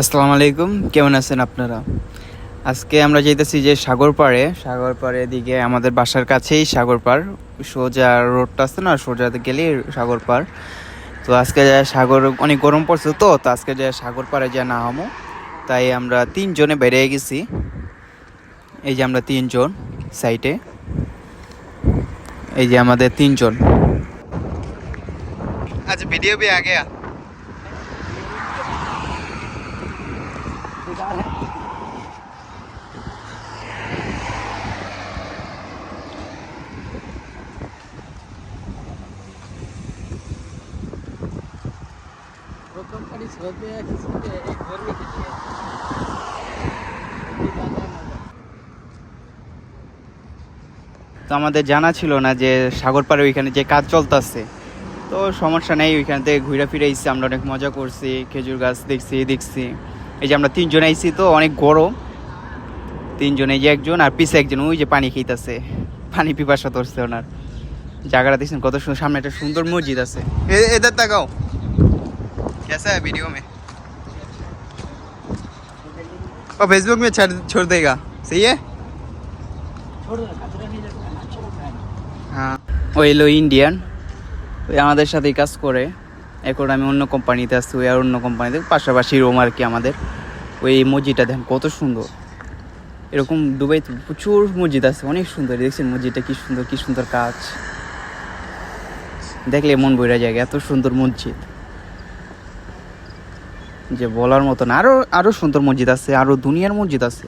আসসালামু আলাইকুম, কেমন আছেন আপনারা? আজকে আমরা যেতেছি যে সাগর পাড়ে। সাগর পাড়ে দিকে আমাদের বাসার কাছেই সাগর পাড়। সোজা রোডটা আছে না সোজা গেলেই সাগর পাড়। তো আজকে যা সাগর অনেক গরম পড়ছে তো তো আজকে যে সাগর পাড়ে যা না হামো, তাই আমরা তিনজনে বেরিয়ে গেছি। এই যে আমরা তিনজন সাইটে এই যে আমাদের তিনজন। আচ্ছা ভিডিও भी आ गया वो कंपनी सोचते हैं किसी के एक गर्मी के लिए ये ज्यादा मजा তো আমাদের জানা ছিল না যে সাগর পাড়ে ওইখানে যে কাজ চলতেছে তো সমস্যা নেই ওইখান থেকে ঘুরে ফিরে এসেছি আমরা অনেক মজা করছি খেজুর গাছ দেখছি দেখছি এই যে আমরা তিনজন আইছি তো অনেক গরম তিনজন এই যে একজন আর পিছে একজন ওই যে পানি খেইতেছে পানি পিপাসা ধরছে ওনার জায়গাটা দেখছেন কত সুন্দর সামনে একটা সুন্দর মসজিদ আছে এদের তাকাও कैसा है वीडियो में और फेसबुक में छोड़ छोड़ देगा सही है छोड़ दो कचरा नहीं लगता है अच्छा लगता है হ্যাঁ ও এলো ইন্ডিয়ান ওই আমাদের সাথেই কাজ করে এখন আমি অন্য কোম্পানিতে আসছি ওই আর অন্য কোম্পানিতে পাশাপাশি রোম আর কি আমাদের। ওই মসজিদটা দেখেন, কত সুন্দর। এরকম দুবাইতে প্রচুর মসজিদ আছে, অনেক সুন্দর। দেখছেন মসজিদটা কি সুন্দর কি সুন্দর কাজ। দেখলে মন বইরা যায়, এত সুন্দর মসজিদ। যে বলার মতো না আরও আরও সুন্দর মসজিদ আছে আরও দুনিয়ার মসজিদ আছে।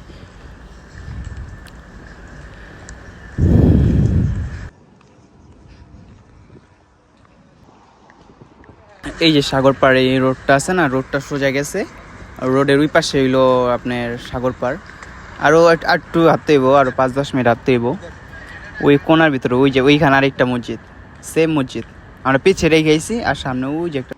এই যে সাগর পাড়ে, এই রোডটা আছে না, রোডটা সোজা গেছে। রোডের ওই পাশে হইল আপনার সাগর পাড়। আরও এক- আর একটু হাঁটতে হইব আরও পাঁচ, দশ মিনিট হাঁটতে হইব। ওই কোনার ভিতরে, ওই যে ওইখানে আরেকটা মসজিদ সেম মসজিদ। আমরা পিছিয়ে রেখে গেছি আর সামনে ওই যে একটা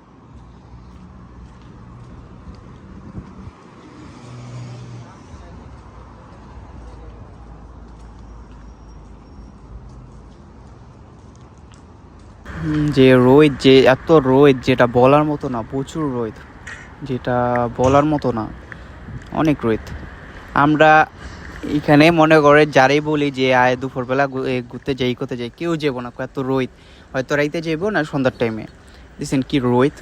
যে রোদ যে এত রোদ যেটা বলার মতো না, প্রচুর রোদ যেটা বলার মতো না, অনেক রোদ আমরা এখানে মনে করে যারাই বলি যে, আয় দুপুরবেলা ঘুরতে যাই করতে যাই, কেউ যাব না, এত রোদ হয়তো রাইতে যাইবো না, সন্ধ্যার টাইমে দেখছেন কি রোদ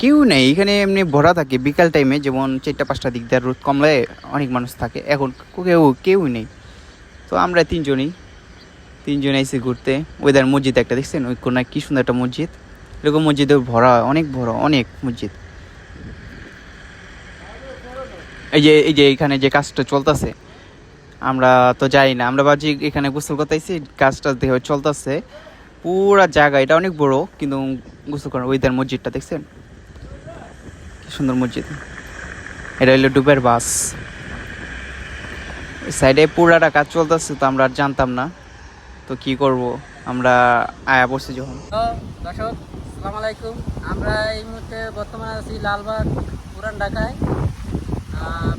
কেউ নেই, এখানে এমনি ভরা থাকে, বিকাল টাইমে যেমন চারটা, পাঁচটা দিক দিয়ে রোদ কমলে অনেক মানুষ থাকে, এখন কেউ কেউ নেই। তো আমরা তিনজনই তিনজন আইসি ঘুরতে। ওইদার মসজিদ একটা দেখছেন? ওই কোনায় কি সুন্দর একটা মসজিদ। এরকম মসজিদে ভরা, অনেক বড় অনেক মসজিদ। এই যে এই যে এখানে যে কাজটা চলতেছে, আমরা তো যাই না। আমরা ভাবছি এখানে গোসল করতে আইছি কাজটা দেখে চলতেছে। পুরা জায়গা, এটা অনেক বড়, কিন্তু গোসল করার ওইদার মসজিদটা দেখছেন? সুন্দর মসজিদ। এটা হইল ডুবের বাস। সাইডে পুরাটা কাজ চলতেছে, তো আমরা আর জানতাম না। তো কি করব? আমরা আয়া বসছি যখন। তো দর্শক আসসালামু আলাইকুম আমরা এই মুহূর্তে বর্তমানে আছি লালবাগ পুরান ঢাকায়।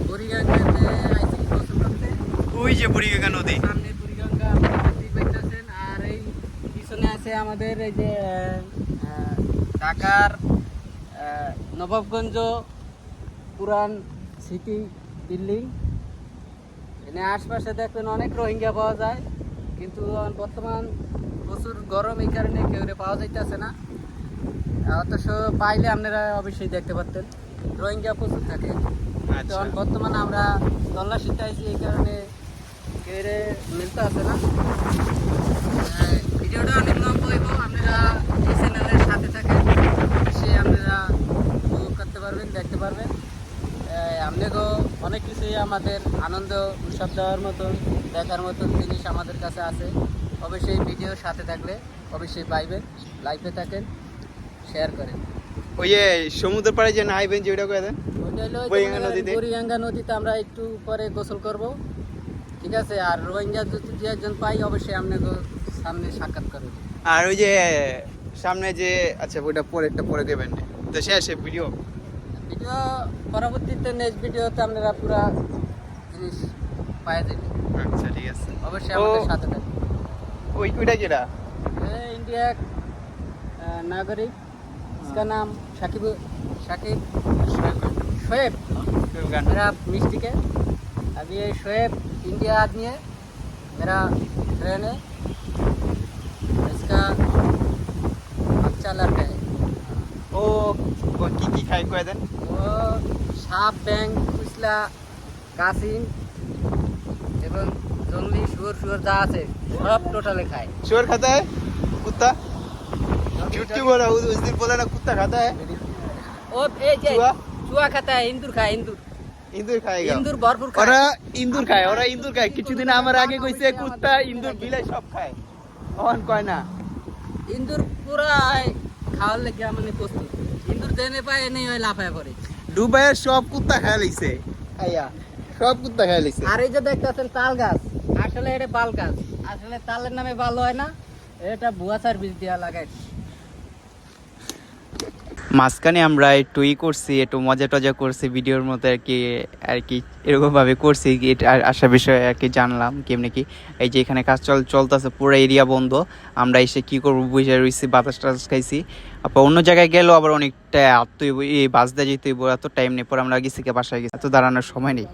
বুড়িগঙ্গাতে আইছি গোসল করতে। ওই যে বুড়িগঙ্গা নদী। সামনে বুড়িগঙ্গা আপনারা দেখতেই আর এই পিছনে আছে আমাদের এই যে ঢাকার নবাবগঞ্জ পুরান সিটি বিল্ডিং এখানে আশপাশে দেখবেন অনেক রোহিঙ্গা পাওয়া যায়। কিন্তু বর্তমান প্রচুর গরম এই কারণে কেউ রে পাওয়া যাইতেছে না। অথচ পাইলে আপনারা অবশ্যই দেখতে পারতেন। রোহিঙ্গা প্রচুর থাকে। আচ্ছা। তখন বর্তমানে আমরা তল্লাশিতে আইছি এই কারণে কেউ রে মিলতে আছে না। আহ, ভিডিওটা অনেক লম্ব হইব। আপনারা এই চ্যানেলের সাথে থাকেন। সে আপনারা উপভোগ করতে পারবেন দেখতে পারবেন। আপনাকেও অনেক কিছুই আমাদের আনন্দ উৎসব দেওয়ার মতন দেখার মতন জিনিস আমাদের কাছে আছে। অবশ্যই ভিডিও সাথে থাকলে অবশ্যই পাইবেন লাইভে থাকেন শেয়ার করেন। ওই যে সমুদ্র পাড়ে যে নাইবেন যে ওইটা করে দেন বুড়িগঙ্গা নদীতে? আমরা একটু পরে গোসল করব। ঠিক আছে? আর রোহিঙ্গা যদি দু একজন পাই অবশ্যই আপনাকে সামনে সাক্ষাৎ করব। আর ওই যে সামনে যে আচ্ছা ওইটা পরে একটা পরে দেবেন। তো শেষ ভিডিও ভিডিও পরবর্তীতে নেক্সট ভিডিওতে আপনারা পুরা জিনিস পাই যাবেন আচ্ছা ঠিক আছে অবশ্যই ও- আমাদের সাথে থাকবেন ওই ওইটা যেটা इंडिया अ, नागरिक इसका नाम शाकिब शाकिब शोएब गाना मेरा मिस्टिक है अभी ये शोएब इंडिया आदमी है मेरा फ्रेंड है इसका अच्छा लड़का है ও কি কি খাই কয়ে দেন? ও সাপ ব্যাং কুচলা কাসিম এবং জঙ্গলি শুয়োর শুয়োর যা আছে সব টোটালে খায়। শুয়োর খাতা? কুত্তা? ঝুটি বলে উস বলে না কুত্তা খাতা? ও এই যে চুয়া? খাতা ইন্দুর খায় ইন্দুর। ইন্দুর খায় ইন্দুর ভরপুর খায়। ওরা খায় ওরা ইন্দুর খায়। কিছুদিন আমার আগে কইছে কুত্তা ইন্দুর বিলাই সব খায়। অন কয় না। ইন্দুর পুরা খাওয়ার লেগে মানে প্রস্তুত। কিন্তু দেনে পায় এনে হয় লাফায় পড়ে। দুবাইয়ের সব কুত্তা খেয়ে লিছে আইয়া সব কুত্তা খেয়ে লিছে আর এই যে দেখতেছেন তাল গাছ আসলে এটা বাল গাছ। আসলে তালের নামে ভালো হয় না এটা ভুয়া সার্ভিস দেওয়া লাগাই মাঝখানে আমরা একটু ই করছি, একটু মজা টজা করছি, ভিডিওর মতো আর কি আর কি এরকমভাবে করছি আর- বিষয়ে আর কি জানলাম কেমনি কি। এই যে এখানে কাজ চল, চলতেছে, পুরো এরিয়া বন্ধ। আমরা এসে কি করব বুঝে রয়েছি বাতাস টাতাস খাইছি। আবার অন্য জায়গায় গেলেও আবার অনেকটা আত্মই এই বাস দিয়ে যেতে এত টাইম নেই, পরে আমরা গেছি বাসায় গেছি, এত দাঁড়ানোর সময় নেই।